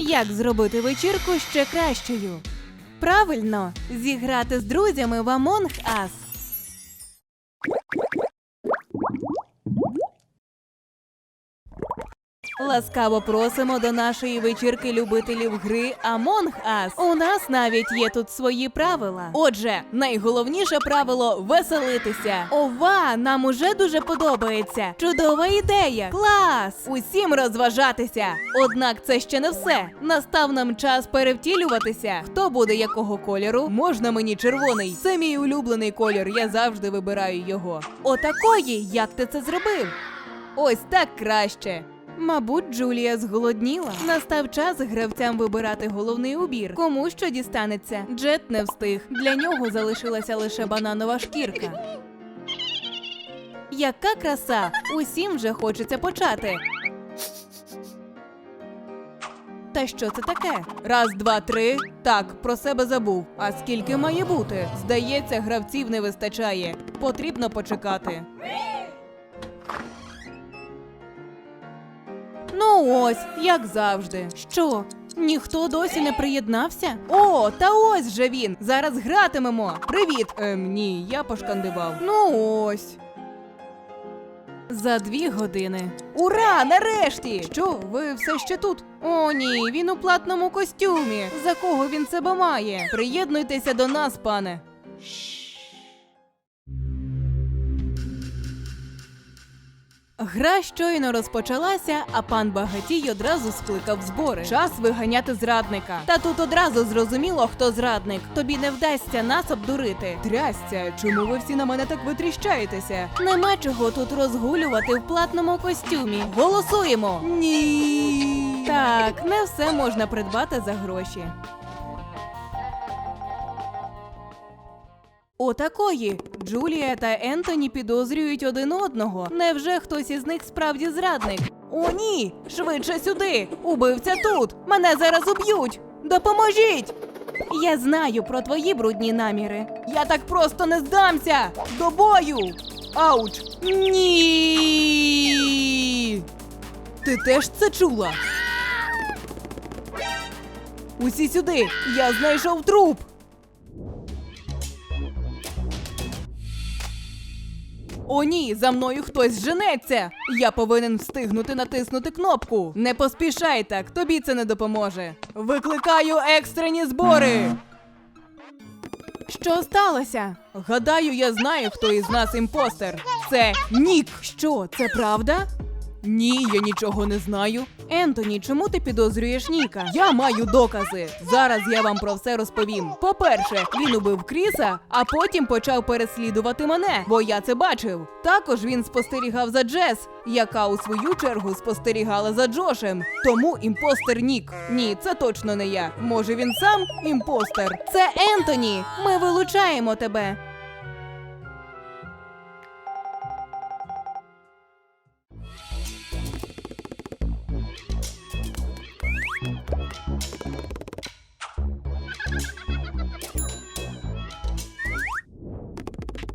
Як зробити вечірку ще кращою? Правильно, зіграти з друзями в Among Us. Ласкаво просимо до нашої вечірки любителів гри Among Us. У нас навіть є тут свої правила. Отже, найголовніше правило веселитися. Ова, нам уже дуже подобається. Чудова ідея. Клас! Усім розважатися. Однак це ще не все. Настав нам час перевтілюватися. Хто буде якого кольору? Можна мені червоний. Це мій улюблений колір. Я завжди вибираю його. Отакої, як ти це зробив? Ось так краще. Мабуть, Джулія зголодніла. Настав час гравцям вибирати головний убір. Кому що дістанеться? Джет не встиг. Для нього залишилася лише бананова шкірка. Яка краса! Усім вже хочеться почати. Та що це таке? Раз, два, три. Так, про себе забув. А скільки має бути? Здається, гравців не вистачає. Потрібно почекати. Ну ось, як завжди. Що? Ніхто досі не приєднався? О, та ось же він. Зараз гратимемо. Привіт. Ем, ні, я пошкандивав. Ну ось. За дві години. Ура! Нарешті! Що, ви все ще тут? О, ні, він у платному костюмі. За кого він себе має? Приєднуйтеся до нас, пане. Гра щойно розпочалася, а пан Багатій одразу скликав збори. Час виганяти зрадника. Та тут одразу зрозуміло, хто зрадник. Тобі не вдасться нас обдурити. Трясця, чому ви всі на мене так витріщаєтеся? Нема чого тут розгулювати в платному костюмі. Голосуємо! Ні. Так, не все можна придбати за гроші. Отакої. Джулія та Ентоні підозрюють один одного. Невже хтось із них справді зрадник? О, ні! Швидше сюди! Убивця тут! Мене зараз уб'ють! Допоможіть! Я знаю про твої брудні наміри. Я так просто не здамся! До бою! Ауч! Ні! Ти теж це чула? Усі сюди! Я знайшов труп! О, ні, за мною хтось женеться. Я повинен встигнути натиснути кнопку. Не поспішай так, тобі це не допоможе. Викликаю екстрені збори. Що сталося? Гадаю, я знаю, хто із нас імпостер. Це Нік. Що, це правда? Ні, я нічого не знаю. Ентоні, чому ти підозрюєш Ніка? Я маю докази. Зараз я вам про все розповім. По-перше, він убив Кріса, а потім почав переслідувати мене, бо я це бачив. Також він спостерігав за Джес, яка у свою чергу спостерігала за Джошем. Тому імпостер Нік. Ні, це точно не я. Може він сам імпостер? Це Ентоні. Ми вилучаємо тебе.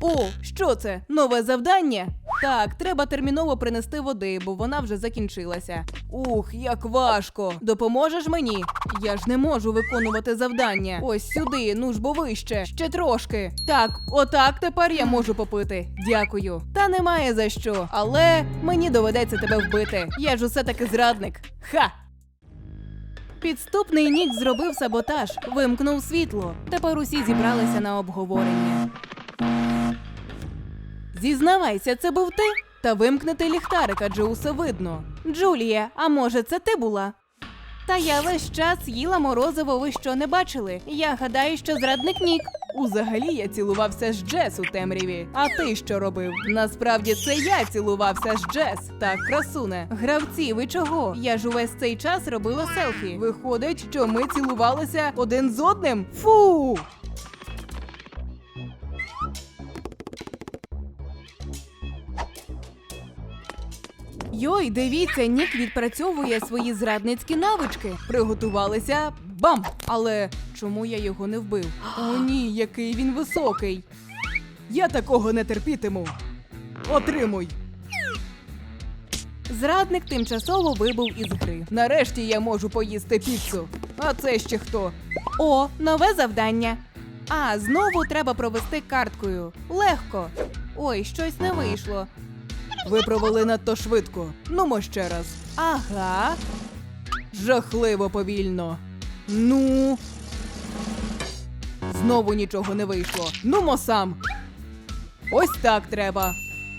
О, що це? Нове завдання? Так, треба терміново принести води, бо вона вже закінчилася. Ух, як важко. Допоможеш мені? Я ж не можу виконувати завдання. Ось сюди, ну ж бо вище. Ще трошки. Так, отак тепер я можу попити. Дякую. Та немає за що. Але мені доведеться тебе вбити. Я ж усе таки зрадник. Ха! Підступний Нік зробив саботаж, вимкнув світло. Тепер усі зібралися на обговорення. Зізнавайся, це був ти? Та вимкнути ліхтарик, адже усе видно. Джулія, а може, це ти була? Та я весь час їла морозиво, ви що не бачили? Я гадаю, що зрадник Нік. Узагалі я цілувався з Джес у темряві. А ти що робив? Насправді це я цілувався з Джес. Так, красуне. Гравці, ви чого? Я ж увесь цей час робила селфі. Виходить, що ми цілувалися один з одним. Фу! Йой, дивіться, Нік відпрацьовує свої зрадницькі навички. Приготувалися бам! Але чому я його не вбив? О, ні, який він високий. Я такого не терпітиму. Отримуй. Зрадник тимчасово вибув із гри. Нарешті я можу поїсти піцу. А це ще хто? О, нове завдання. А, знову треба провести карткою. Легко. Ой, щось не вийшло. Ви провели надто швидко. Нумо ще раз. Ага. Жахливо повільно. Ну. Знову нічого не вийшло. Нумо сам. Ось так треба.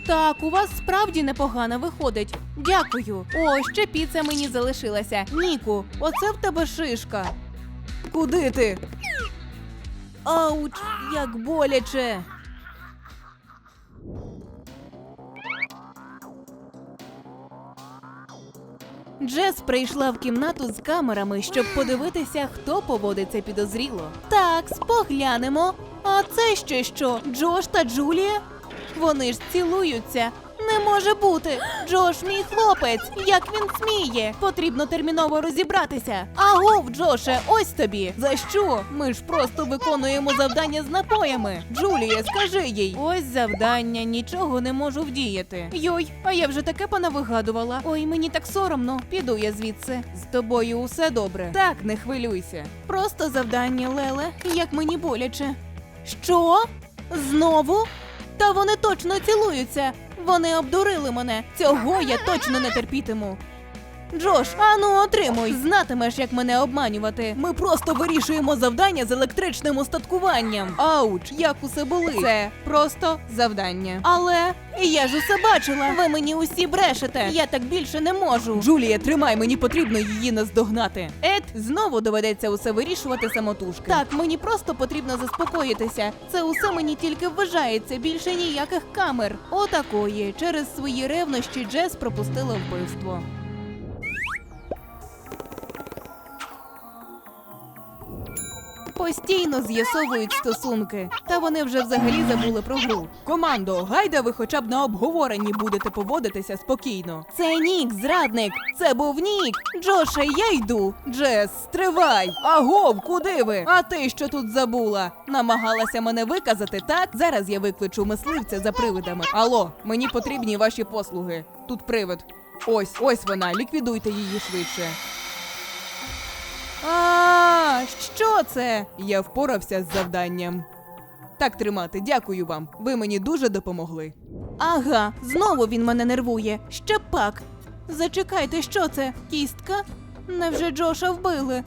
Так, у вас справді непогано виходить. Дякую. О, ще піца мені залишилася. Ніку, оце в тебе шишка. Куди ти? Ауч, як боляче. Джес прийшла в кімнату з камерами, щоб подивитися, хто поводиться підозріло. Так, споглянемо. А це ще що? Джош та Джулія? Вони ж цілуються. Не може бути. Джош, мій хлопець. Як він сміє? Потрібно терміново розібратися. Агов, Джоше, ось тобі. За що? Ми ж просто виконуємо завдання з напоями. Джулія, скажи їй. Ось завдання, нічого не можу вдіяти. Йой, а я вже таке понавигадувала. Ой, мені так соромно. Піду я звідси. З тобою усе добре. Так, не хвилюйся. Просто завдання, Леле, як мені боляче. Що? Знову? Та вони точно цілуються. Вони обдурили мене. Цього я точно не терпітиму. Джош, ану отримуй. Знатимеш, як мене обманювати. Ми просто вирішуємо завдання з електричним устаткуванням. Ауч, як усе були. Це просто завдання. Але я ж усе бачила. Ви мені усі брешете. Я так більше не можу. Джулія, тримай, мені потрібно її наздогнати. Ед, знову доведеться усе вирішувати самотужки. Так, мені просто потрібно заспокоїтися. Це усе мені тільки вважається, більше ніяких камер. Отакої. Через свої ревнощі Джес пропустила вбивство. Постійно з'ясовують стосунки, та вони вже взагалі забули про гру. Командо, гайда ви хоча б на обговоренні будете поводитися спокійно. Це Нік, зрадник. Це був Нік. Джоше, я йду. Джес, стривай. Агов, куди ви? А ти що тут забула? Намагалася мене виказати, так? Зараз я викличу мисливця за привидами. Алло, мені потрібні ваші послуги. Тут привид. Ось, ось вона. Ліквідуйте її швидше. А, що це? Я впорався з завданням. Так тримати, дякую вам. Ви мені дуже допомогли. Ага, знову він мене нервує. Ще пак. Зачекайте, що це? Кістка? Невже Джоша вбили?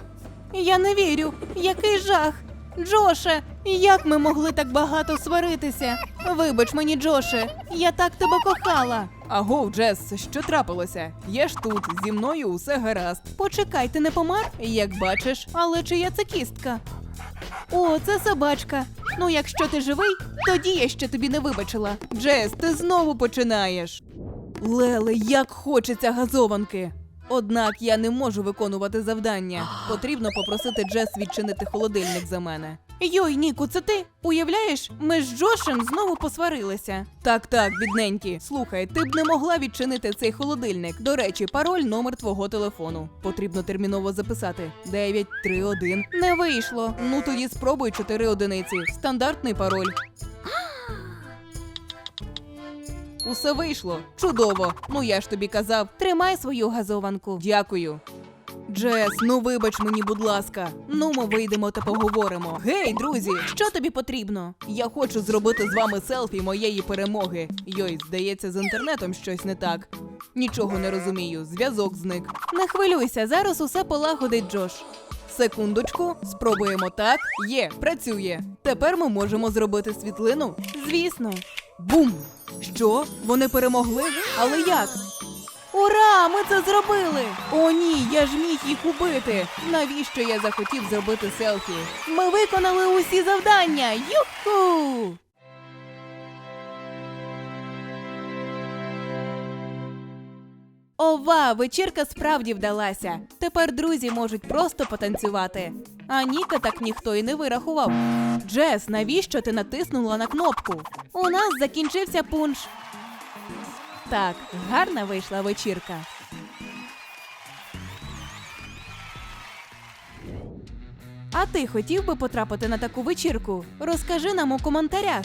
Я не вірю. Який жах. Джоше, як ми могли так багато сваритися? Вибач мені, Джоше, я так тебе кохала. Агов, Джес, що трапилося? Я ж тут, зі мною усе гаразд. Почекай, ти не помер? Як бачиш, але чия це кістка? О, це собачка. Ну, якщо ти живий, тоді я ще тобі не вибачила. Джес, ти знову починаєш. Леле, як хочеться газованки. Однак я не можу виконувати завдання. Потрібно попросити Джес відчинити холодильник за мене. Йой, Ніку, це ти? Уявляєш, ми з Джошем знову посварилися. Так, так, бідненькі. Слухай, ти б не могла відчинити цей холодильник. До речі, пароль номер твого телефону. Потрібно терміново записати. 931. Не вийшло. Ну тоді спробуй 4 одиниці. Стандартний пароль. Усе вийшло. Чудово. Ну я ж тобі казав. Тримай свою газованку. Дякую. Джес, ну вибач мені, будь ласка. Ну, ми вийдемо та поговоримо. Гей, друзі, що тобі потрібно? Я хочу зробити з вами селфі моєї перемоги. Йой, здається, з інтернетом щось не так. Нічого не розумію, зв'язок зник. Не хвилюйся, зараз усе полагодить Джош. Секундочку, спробуємо так. Є, працює. Тепер ми можемо зробити світлину. Звісно. Бум! Що? Вони перемогли? Але як? Ура! Ми це зробили! О, ні, я ж міг їх убити. Навіщо я захотів зробити селфі? Ми виконали усі завдання! Юху! Ова, вечірка справді вдалася. Тепер друзі можуть просто потанцювати. А Ніка так ніхто і не вирахував. Джес, навіщо ти натиснула на кнопку? У нас закінчився пунш. Так, гарна вийшла вечірка. А ти хотів би потрапити на таку вечірку? Розкажи нам у коментарях.